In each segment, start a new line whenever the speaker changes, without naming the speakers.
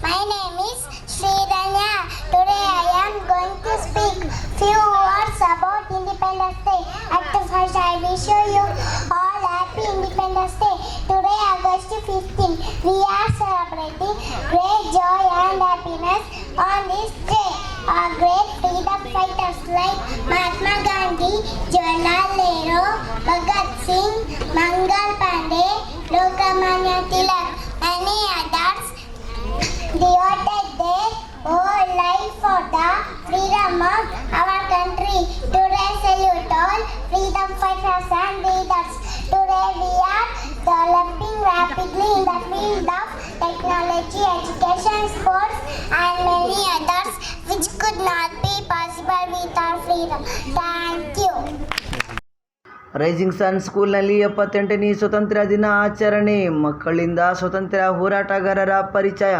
My name is Sriranya. Today I am going to speak few words about Independence Day. At first I wish you all happy Independence Day. Today August 15, we are celebrating great joy and happiness on this day. Our great freedom fighters like Mahatma Gandhi, Jawaharlal Nehru, Bhagat Singh, Mangal field of technology, education, sports and many others which could not be possible without freedom. Thank you.
Rising Sun ಸ್ಕೂಲ್ನಲ್ಲಿ ಎಪ್ಪತ್ತೆಂಟನೇ ಸ್ವತಂತ್ರ ದಿನ ಆಚರಣೆ ಮಕ್ಕಳಿಂದ ಸ್ವತಂತ್ರ ಹೋರಾಟಗಾರರ ಪರಿಚಯ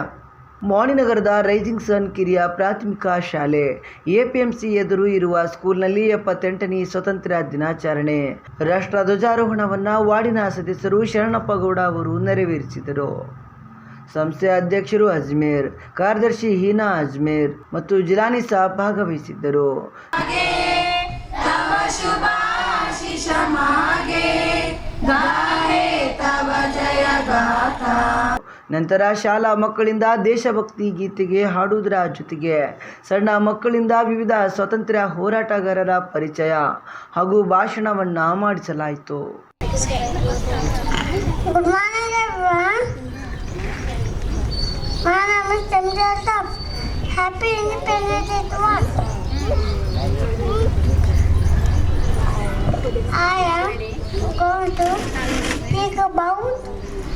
ಮೋಣಿನಗರದ rising ಸನ್ ಕಿರಿಯ ಪ್ರಾಥಮಿಕ ಶಾಲೆ. ಎಪಿಎಂಸಿ ಎದುರು ಇರುವ ಸ್ಕೂಲ್ನಲ್ಲಿ ಎಪ್ಪತ್ತೆಂಟನೇ ಸ್ವತಂತ್ರ ದಿನಾಚರಣೆ. ರಾಷ್ಟ್ರ ಧ್ವಜಾರೋಹಣವನ್ನು ವಾರ್ಡಿನ ಸದಸ್ಯರು ಶರಣಪ್ಪ ಗೌಡ ಅವರು ನೆರವೇರಿಸಿದರು. ಸಂಸ್ಥೆ ಅಧ್ಯಕ್ಷರು ಅಜ್ಮೇರ್, ಕಾರ್ಯದರ್ಶಿ ಹೀನಾ ಅಜ್ಮೇರ್ ಮತ್ತು ಜಿಲಾನಿ ಸಹ ಭಾಗವಹಿಸಿದ್ದರು ನಂತರ ಶಾಲಾ ಮಕ್ಕಳಿಂದ ದೇಶಭಕ್ತಿ ಗೀತೆಗೆ ಹಾಡುವುದರ ಜೊತೆಗೆ ಸಣ್ಣ ಮಕ್ಕಳಿಂದ ವಿವಿಧ ಸ್ವಾತಂತ್ರ್ಯ ಹೋರಾಟಗಾರರ ಪರಿಚಯ ಹಾಗೂ ಭಾಷಣವನ್ನು ಮಾಡಿಸಲಾಯಿತು.
I am going to speak about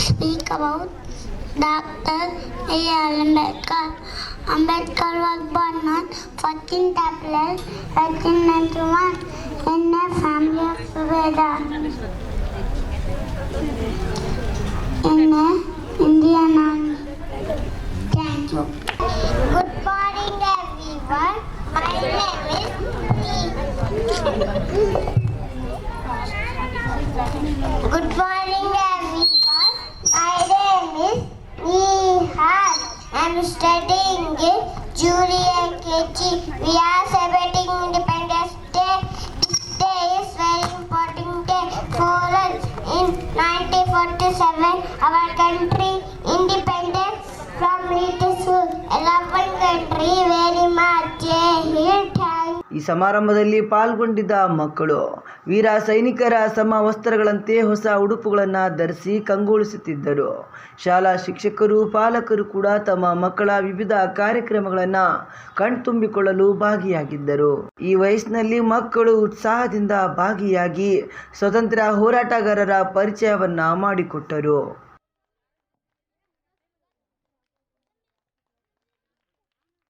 speak about Dr. A. Ambedkar. Ambedkar was born on 14th April 1891 in a family of Subedar. in a I'm studying in Junior KG. We are celebrating Independence Day. This day is very important day for us. In 1947, our country independence from British rule. I love my country very much. Jai Hind. Thank
ಈ ಸಮಾರಂಭದಲ್ಲಿ ಪಾಲ್ಗೊಂಡಿದ್ದ ಮಕ್ಕಳು ವೀರ ಸೈನಿಕರ ಸಮ ವಸ್ತ್ರಗಳಂತೆ ಹೊಸ ಉಡುಪುಗಳನ್ನು ಧರಿಸಿ ಕಂಗೊಳಿಸುತ್ತಿದ್ದರು. ಶಾಲಾ ಶಿಕ್ಷಕರು, ಪಾಲಕರು ಕೂಡ ತಮ್ಮ ಮಕ್ಕಳ ವಿವಿಧ ಕಾರ್ಯಕ್ರಮಗಳನ್ನು ಕಣ್ತುಂಬಿಕೊಳ್ಳಲು ಭಾಗಿಯಾಗಿದ್ದರು. ಈ ವಯಸ್ಸಿನಲ್ಲಿ ಮಕ್ಕಳು ಉತ್ಸಾಹದಿಂದ ಭಾಗಿಯಾಗಿ ಸ್ವತಂತ್ರ ಹೋರಾಟಗಾರರ ಪರಿಚಯವನ್ನ ಮಾಡಿಕೊಟ್ಟರು.